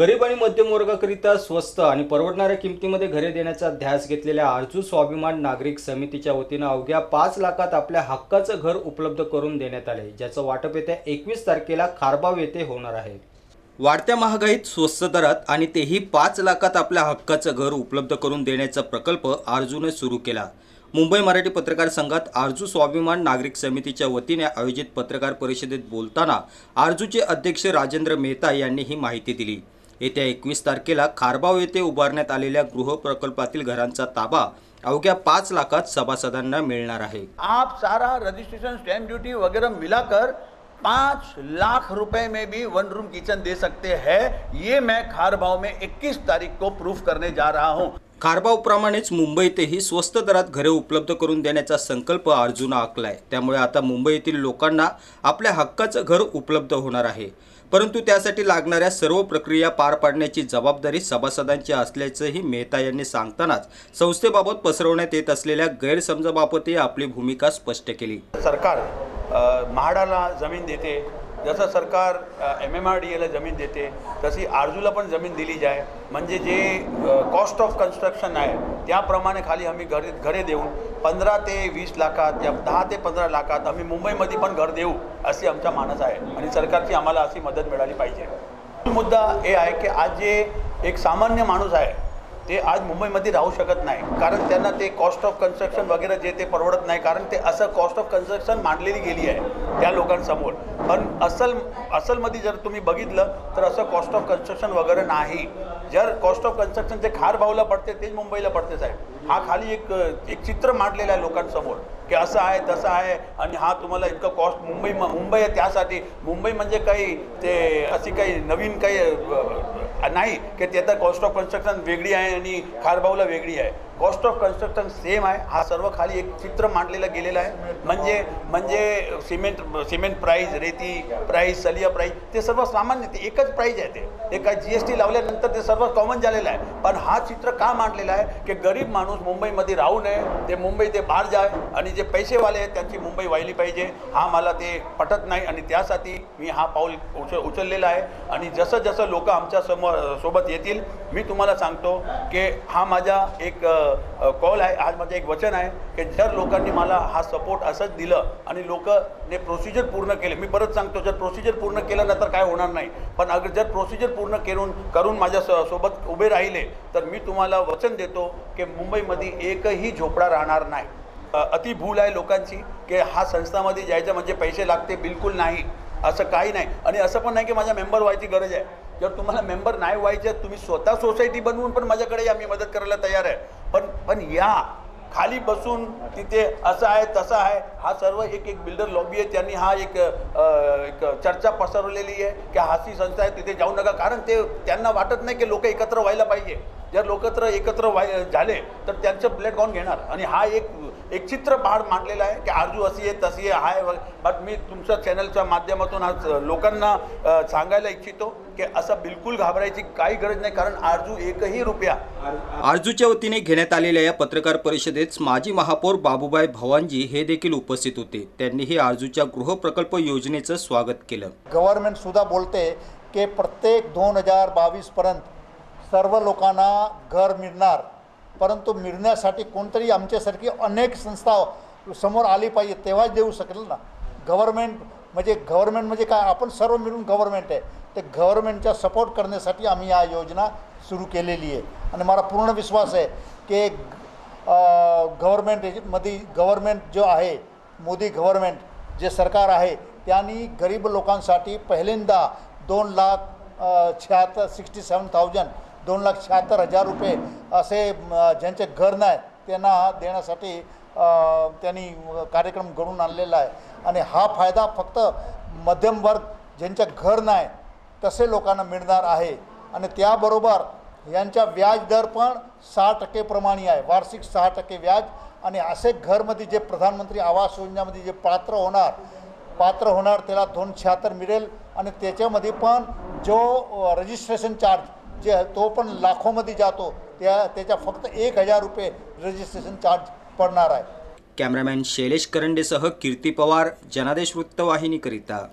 गरीब आणि मध्यमवर्गाकरिता स्वस्त आणि परवडणाऱ्या किमतीमध्ये घरे देण्याचा ध्यास घेतलेल्या आरजू स्वाभिमान नागरिक समितीच्या वतीनं अवघ्या पाच लाखात आपल्या हक्काचं घर उपलब्ध करून देण्यात आले ज्याचं वाटप येत्या एकवीस तारखेला खारबाव येथे होणार आहे. वाढत्या महागाईत स्वस्त दरात आणि तेही पाच लाखात आपल्या हक्काचं घर उपलब्ध करून देण्याचा प्रकल्प आरजूने सुरू केला. मुंबई मराठी पत्रकार संघात आरजू स्वाभिमान नागरिक समितीच्या वतीने आयोजित पत्रकार परिषदेत बोलताना आरजूचे अध्यक्ष राजेंद्र मेहता यांनी ही माहिती दिली. येत्या एकवीस तारखेला खारबाव येथे उभारण्यात आलेल्या गृह प्रकल्पातील घरांचा ताबा अवघ्या पाच लाखात सभासदांना मिळणार आहे. आप सारा रजिस्ट्रेशन स्टैम्प ड्यूटी वगैरह मिलाकर पाँच लाख रुपए में भी वन रूम किचन दे सकते हैं. ये मैं खार भाव में 21 तारीख को प्रूफ करने जा रहा हूँ. खारबावप्रमाणेच मुंबईतही स्वस्त दरात घरे उपलब्ध करून देण्याचा संकल्प अर्जुन आखलाय. त्यामुळे आता मुंबईतील लोकांना आपल्या हक्काचं घर उपलब्ध होणार आहे. परंतु त्यासाठी लागणाऱ्या सर्व प्रक्रिया पार पाडण्याची जबाबदारी सभासदांची असल्याचंही मेहता यांनी सांगतानाच संस्थेबाबत पसरवण्यात येत असलेल्या गैरसमजाबाबतही आपली भूमिका स्पष्ट केली. सरकार म्हाडाला जमीन देते जसं सरकार एम एम आर डी एला जमीन देते तशी आरजूला पण जमीन दिली जाय. म्हणजे जे कॉस्ट ऑफ कन्स्ट्रक्शन आहे त्याप्रमाणे खाली आम्ही घरे घरे देऊन पंधरा ते वीस लाखात या दहा ते पंधरा लाखात आम्ही मुंबईमध्ये पण घर देऊ अशी आमचा मानस आहे. आणि सरकारची आम्हाला अशी मदत मिळाली पाहिजे. मुद्दा हे आहे की आज जे एक सामान्य माणूस आहे ते आज मुंबईमध्ये राहू शकत नाही. कारण त्यांना ते कॉस्ट ऑफ कन्स्ट्रक्शन वगैरे जे ते परवडत नाही. कारण ते असं कॉस्ट ऑफ कन्स्ट्रक्शन मांडलेली गेली आहे त्या लोकांसमोर. पण असल असलमध्ये जर तुम्ही बघितलं तर असं कॉस्ट ऑफ कन्स्ट्रक्शन वगैरे नाही. जर कॉस्ट ऑफ कन्स्ट्रक्शन जे खार भावला पडते तेच मुंबईला पडते साहेब. हा खाली एक एक चित्र मांडलेलं आहे लोकांसमोर. की असं आहे तसं आहे आणि हा तुम्हाला इतकं कॉस्ट मुंबई मुंबई आहे त्यासाठी. मुंबई म्हणजे काही ते अशी काही नवीन काही नाही की त्याचं कॉस्ट ऑफ कन्स्ट्रक्शन वेगळी आहे आणि खारभाऊला वेगळी आहे. कॉस्ट ऑफ कन्स्ट्रक्शन सेम आहे. हा सर्व खाली एक चित्र मांडलेलं गेलेलं आहे. म्हणजे म्हणजे सिमेंट सिमेंट प्राईज रेती प्राईज सलिया प्राईज ते सर्व सामान्य ते एकच प्राईज आहे ते. एका जी एस टी लावल्यानंतर ते सर्व कॉमन झालेलं आहे. पण हा चित्र का मांडलेला आहे? की गरीब माणूस मुंबईमध्ये राहू नये ते मुंबई ते बाहेर जाय आणि जे पैसेवाले आहेत त्यांची मुंबई व्हायली पाहिजे. हा मला ते पटत नाही आणि त्यासाठी मी हा पाऊल उच उचललेला आहे. आणि जसं जसं लोक आमच्यासमोर सोबत येतील मी तुम्हाला सांगतो की हा माझा एक कॉल आहे. आज माझं एक वचन आहे की जर लोकांनी मला हा सपोर्ट असंच दिलं आणि लोकने प्रोसिजर पूर्ण केले. मी परत सांगतो जर प्रोसिजर पूर्ण केलं ना तर काय होणार नाही. पण अगर जर प्रोसिजर पूर्ण करून करून माझ्या स- सोबत उभे राहिले तर मी तुम्हाला वचन देतो की मुंबईमध्ये एकही झोपडा राहणार नाही. अति भूल आहे लोकांची की हा संस्थामध्ये जायचं म्हणजे पैसे लागते बिलकुल नाही. असं काही नाही. आणि असं पण नाही की माझ्या मेंबर व्हायची गरज आहे. जर तुम्हाला मेंबर नाही व्हायचे तुम्ही स्वतः सोसायटी बनवून पण माझ्याकडे या मी मदत करायला तयार आहे. पण पण या खाली बसून तिथे असं आहे तसं आहे हा सर्व एक एक बिल्डर लॉबी आहे त्यांनी हा एक एक चर्चा पसरवलेली आहे की हासी संस्था आहे तिथे जाऊ नका. कारण ते त्यांना वाटत नाही की लोक एकत्र व्हायला पाहिजे. जर लोकत्र एकत्र व्हाय झाले तर त्यांचं प्लेट कोण घेणार. आणि हा एक एक चित्र बाहेर मांडलेला आहे की आरजू अशी आहे तशी आहे हाय बट मी तुमच्या चॅनलच्या माध्यमातून आज लोकांना सांगायला इच्छितो की असं बिलकुल घाबरायची काही गरज नाही कारण आरजू एकही रुपया आरजूच्या वतीने घेण्यात आलेल्या या पत्रकार परिषदेत माजी महापौर बाबूबाई भवानजी हे देखील उपस्थित होते. त्यांनीही आरजूच्या गृहप्रकल्प योजनेचं स्वागत केलं. गव्हर्नमेंटसुद्धा बोलते की प्रत्येक दोन हजार बावीसपर्यंत सर्व लोकांना घर मिळणार. परंतु मिळण्यासाठी कोणतरी आमच्यासारखी अनेक संस्था समोर आली पाहिजे तेव्हाच देऊ शकेल ना. गव्हर्मेंट म्हणजे गव्हर्नमेंट म्हणजे काय? आपण सर्व मिळून गव्हर्मेंट आहे. ते गव्हर्मेंटचा सपोर्ट करण्यासाठी आम्ही या योजना सुरू केलेली आहे. आणि मला पूर्ण विश्वास आहे की गव्हर्मेंटमध्ये गव्हर्मेंट जो आहे मोदी गव्हर्मेंट जे सरकार आहे त्यांनी गरीब लोकांसाठी पहिल्यांदा दोन लाख शहात्तर सिक्स्टी सेवन थाउजंड दोन लाख शहात्तर हजार रुपये असे ज्यांचे घर नाही त्यांना देण्यासाठी त्यांनी कार्यक्रम घडून आणलेला आहे. आणि हा फायदा फक्त मध्यम वर्ग ज्यांच्या घर नाही तसे लोकांना मिळणार आहे. आणि त्याबरोबर यांचा व्याज दर पण सहा टक्केप्रमाणे आहे. वार्षिक सहा टक्के व्याज. आणि असे घरमध्ये जे प्रधानमंत्री आवास योजनेमध्ये जे पात्र होणार पात्र होणार त्याला दोन शहात्तर मिळेल. आणि त्याच्यामध्ये पण जो रजिस्ट्रेशन चार्ज जे तो पण लाखोमध्ये जातो. त्या त्याच्या फक्त एक हजार रुपये रजिस्ट्रेशन चार्ज पडणार आहे. कॅमेरामॅन शैलेश करंडेसह कीर्ती पवार जनादेश वृत्तवाहिनीकरिता.